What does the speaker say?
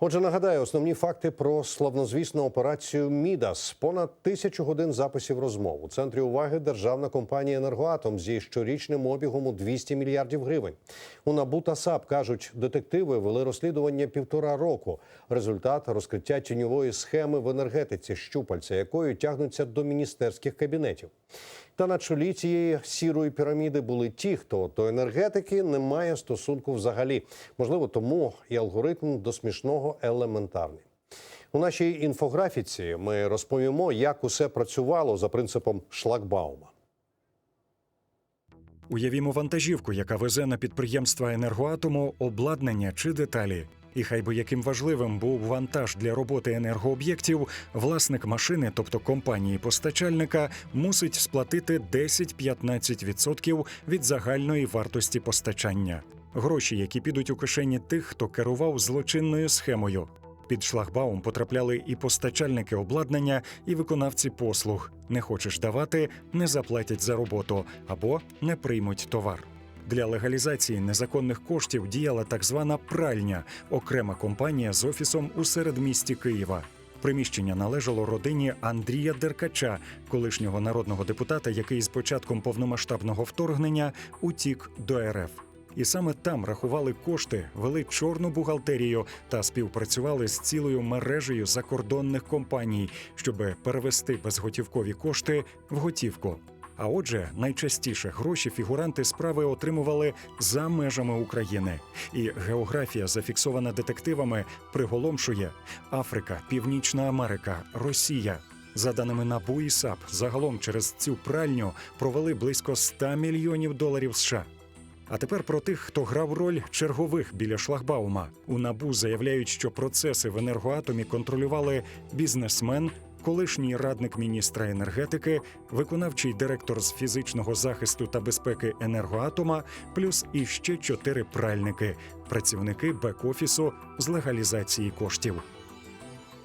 Отже, нагадаю, основні факти про славнозвісну операцію Мідас. Понад тисячу годин записів розмов. У центрі уваги державна компанія Енергоатом зі щорічним обігом у 200 мільярдів гривень. У НАБУ та САП кажуть, детективи вели розслідування півтора року. Результат розкриття тіньової схеми в енергетиці, щупальця якою тягнуться до міністерських кабінетів. Та на чолі цієї сірої піраміди були ті, хто до енергетики не має стосунку взагалі. Можливо, тому і алгоритм до смішного елементарний. У нашій інфографіці ми розповімо, як усе працювало за принципом шлагбаума. Уявімо вантажівку, яка везе на підприємства енергоатому обладнання чи деталі. І хай би яким важливим був вантаж для роботи енергооб'єктів, власник машини, тобто компанії постачальника, мусить сплатити 10-15% від загальної вартості постачання. Гроші, які підуть у кишені тих, хто керував злочинною схемою. Під шлагбаум потрапляли і постачальники обладнання, і виконавці послуг. Не хочеш давати, не заплатять за роботу або не приймуть товар. Для легалізації незаконних коштів діяла так звана пральня, окрема компанія з офісом у середмісті Києва. Приміщення належало родині Андрія Деркача, колишнього народного депутата, який з початком повномасштабного вторгнення утік до РФ. І саме там рахували кошти, вели чорну бухгалтерію та співпрацювали з цілою мережею закордонних компаній, щоб перевести безготівкові кошти в готівку. А отже, найчастіше гроші фігуранти справи отримували за межами України. І географія, зафіксована детективами, приголомшує Африка, Північна Америка, Росія. За даними НАБУ і САП, загалом через цю пральню провели близько 100 мільйонів доларів США. А тепер про тих, хто грав роль чергових біля шлагбаума. У набу заявляють, що процеси в енергоатомі контролювали бізнесмен, колишній радник міністра енергетики, виконавчий директор з фізичного захисту та безпеки енергоатома, плюс іще чотири пральники, працівники бек-офісу з легалізації коштів.